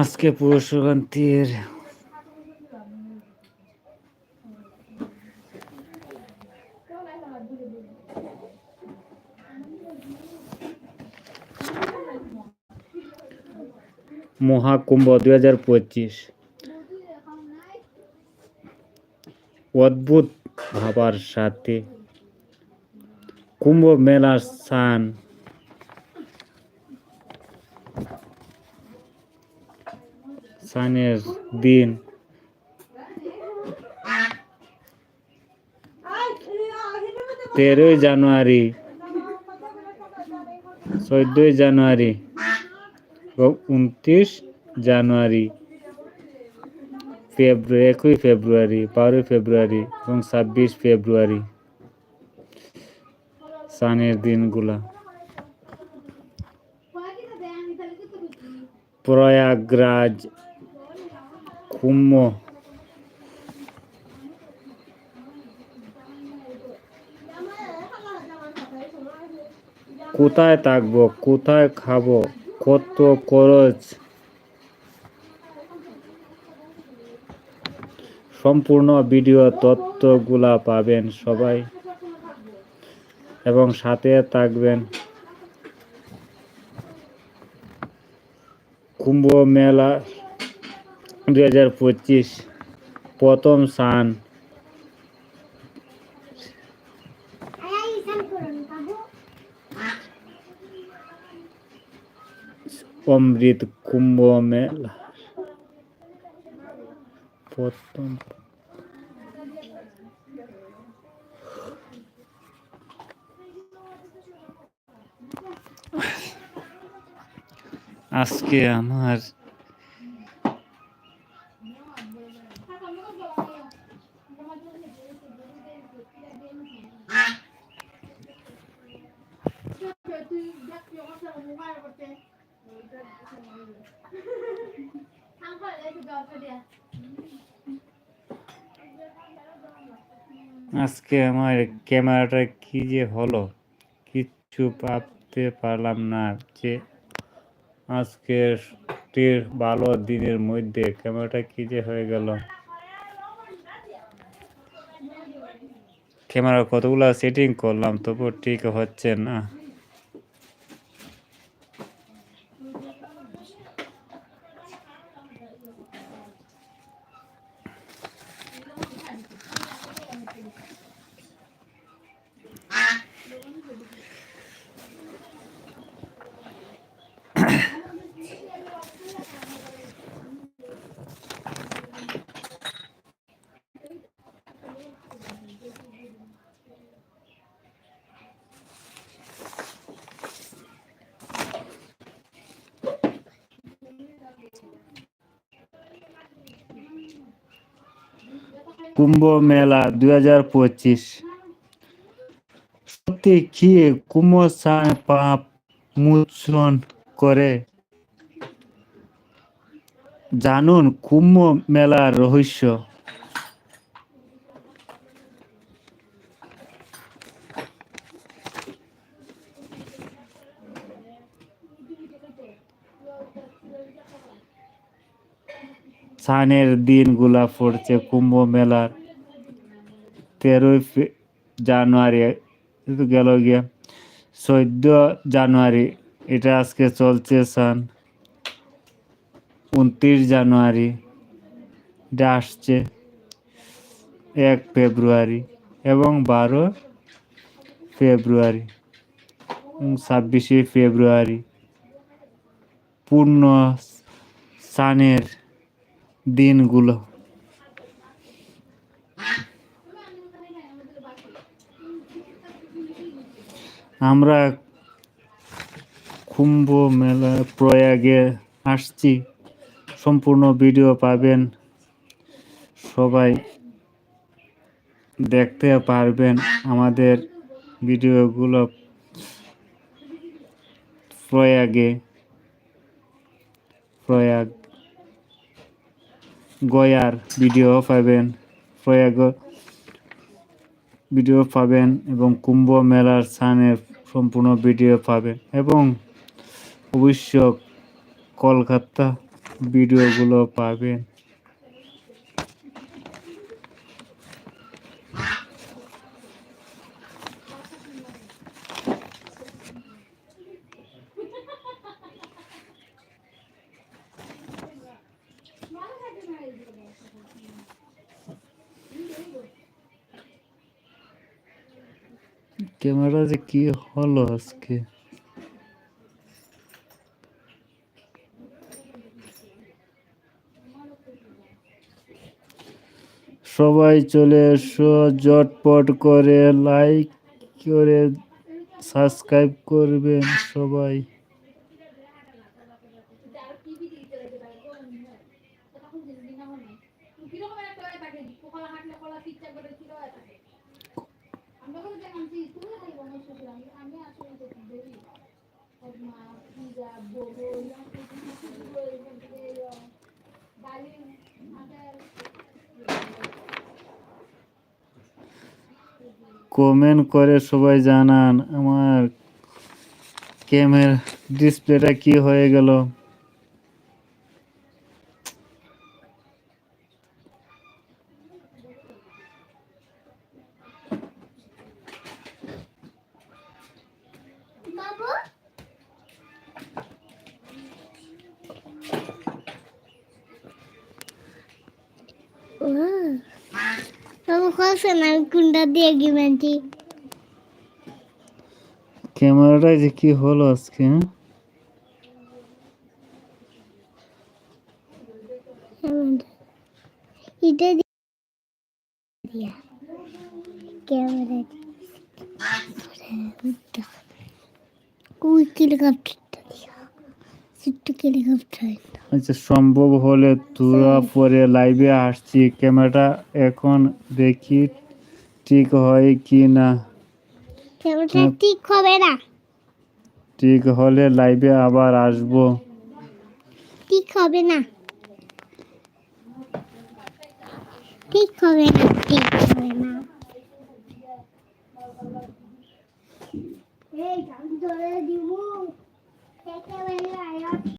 আজকে পৌষ সংক্রান্তির মহাকুম্ভ দুই হাজার পঁচিশ। অদ্ভুত ভাবার সাথে কুম্ভ মেলার স্থান। স্নানের দিন। তেরোই জানুয়ারি, চোদ্দই জানুয়ারি উনত্রিশ জানুয়ারি ফেব্রুয়ারি একই ফেব্রুয়ারি, বারোই ফেব্রুয়ারি এবং ছাব্বিশ ফেব্রুয়ারি। স্নানের দিনগুলা। প্রয়াগরাজ, কুম্ভ। কোথায় থাকব, কোথায় খাব, কত খরচ? সম্পূর্ণ ভিডিও তথ্যগুলা পাবেন সবাই। এবং সাথে থাকবেন কুম্ভ মেলা দুই হাজার পঁচিশ প্রথম স্নান অমৃত কুম্ভ মেলা। প্রথম আজকে আমার আজকে আমার ক্যামেরাটা কি যে হলো? কিচ্ছু ভাবতে পারলাম না যে আজকের টির ভালো দিনের মধ্যে ক্যামেরাটা কি যে হয়ে গেল। ক্যামেরা কতগুলো সেটিং করলাম তবু ঠিক হচ্ছে না। কুম্ভ মেলা দুই হাজার পঁচিশ। সত্যি কি কুম্ভ পাপ মোচন করে? জানুন কুম্ভ মেলার রহস্য। স্নানের দিনগুলা পড়ছে কুম্ভ মেলার। তেরোই জানুয়ারি গেল গিয়া। চোদ্দ জানুয়ারি, এটা আজকে চলছে সান। উনত্রিশ জানুয়ারি, এটা আসছে এক ফেব্রুয়ারি এবং বারো ফেব্রুয়ারি ছাব্বিশে ফেব্রুয়ারি। পূর্ণ স্নানের দিনগুলো। আমরা কুম্ভ মেলা প্রয়াগে আসছি। সম্পূর্ণ ভিডিও পাবেন। সবাই দেখতে পারবেন আমাদের ভিডিওগুলো প্রয়াগে। প্রয়াগ। গয়ার ভিডিও পাবেন প্রয়াগ ভিডিও পাবেন এবং কুম্ভ মেলার স্থানের সম্পূর্ণ ভিডিও পাবেন এবং অবশ্য কলকাতা ভিডিওগুলো পাবেন। ক্যামেরা যে কি হলো আজকে? সবাই চলে এসো জটপট করে লাইক করে সাবস্ক্রাইব করবেন সবাই। একটা থাকে কলা হাঁটলে কলা করে কমেন্ট করে সবাই জানান আমার ক্যামের ডিসপ্লেটা কি হয়ে গেল। বাবু খোঁজছে না কোনটা দিয়ে গিমেন্টি ক্যামেরাটা যে কি হলো আজকে হ্যাঁ? এটা দিয়া ক্যামেরা কুই হেলিকপ্টারটা দিয়া ছোট্ট হেলিকপ্টার আচ্ছা সম্ভব হলে তোরা পরে লাইভে আসছি। ক্যামেরাটা এখন দেখি ঠিক হয় কি না। ক্যামেরাটা ঠিক হবে না। ঠিক হলে লাইভে আবার আসব। ঠিক হবে না। ঠিক হবে না ঠিক হবে না। এই গান ধরে দিব।